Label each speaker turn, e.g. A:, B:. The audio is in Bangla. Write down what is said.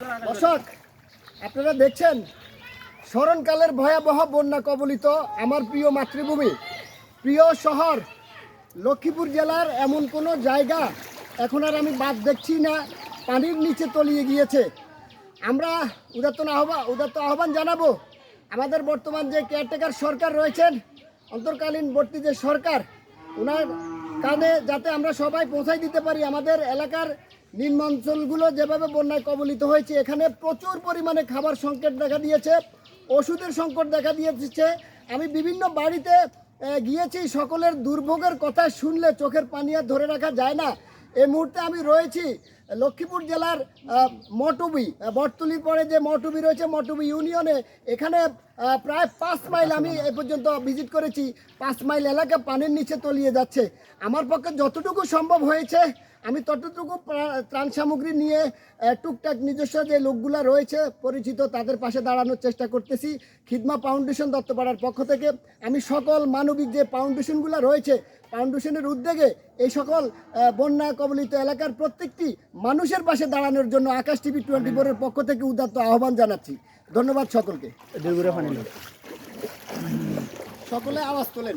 A: দর্শক, আপনারা দেখছেন, স্মরণকালের ভয়াবহ বন্যা কবলিত আমার প্রিয় মাতৃভূমি। প্রিয় শহর, লক্ষ্মীপুর জেলার এমন কোনো জায়গা এখন আর আমি বাদ দেখছি না, পানির নিচে তলিয়ে গিয়েছে। আমরা উদাত্ত আহ্বান উদাত্ত আহ্বান জানাব, আমাদের বর্তমান যে কেয়ারটেকার সরকার রয়েছেন, অন্তর্কালীন বর্তী যে সরকার ওনার কানে যাতে আমরা সবাই পৌঁছাই দিতে পারি, আমাদের এলাকার নিম্নাঞ্চলগুলো যেভাবে বন্যায় কবলিত হয়েছে, এখানে প্রচুর পরিমাণে খাবার সংকট দেখা দিয়েছে, ওষুধের সংকট দেখা দিয়েছে। আমি বিভিন্ন বাড়িতে গিয়েছি, সকলের দুর্ভোগের কথা শুনলে চোখের পানি আর ধরে রাখা যায় না। এই মুহূর্তে আমি রয়েছি লক্ষ্মীপুর জেলার মটুবি বটতলির পরে যে মটুবি রয়েছে, মটুবি ইউনিয়নে এখানে প্রায় পাঁচ মাইল আমি এ পর্যন্ত ভিজিট করেছি। পাঁচ মাইল এলাকা পানির নিচে তলিয়ে যাচ্ছে। আমার পক্ষে যতটুকু সম্ভব হয়েছে, আমি ততটুকু ত্রাণ সামগ্রী নিয়ে টুকটাক নিজস্ব যে লোকগুলা রয়েছে, পরিচিত তাদের পাশে দাঁড়ানোর চেষ্টা করতেছি। খিদমা ফাউন্ডেশন দত্তপাড়ার পক্ষ থেকে আমি সকল মানবিক যে ফাউন্ডেশনগুলো রয়েছে, ফাউন্ডেশনের উদ্যোগে এই সকল বন্যা কবলিত এলাকার প্রত্যেকটি মানুষের পাশে দাঁড়ানোর জন্য আকাশ টিভি টোয়েন্টি ফোরের পক্ষ থেকে উদাত্ত আহ্বান জানাচ্ছি। ধন্যবাদ সকলকে। সকলে আওয়াজ তোলেন।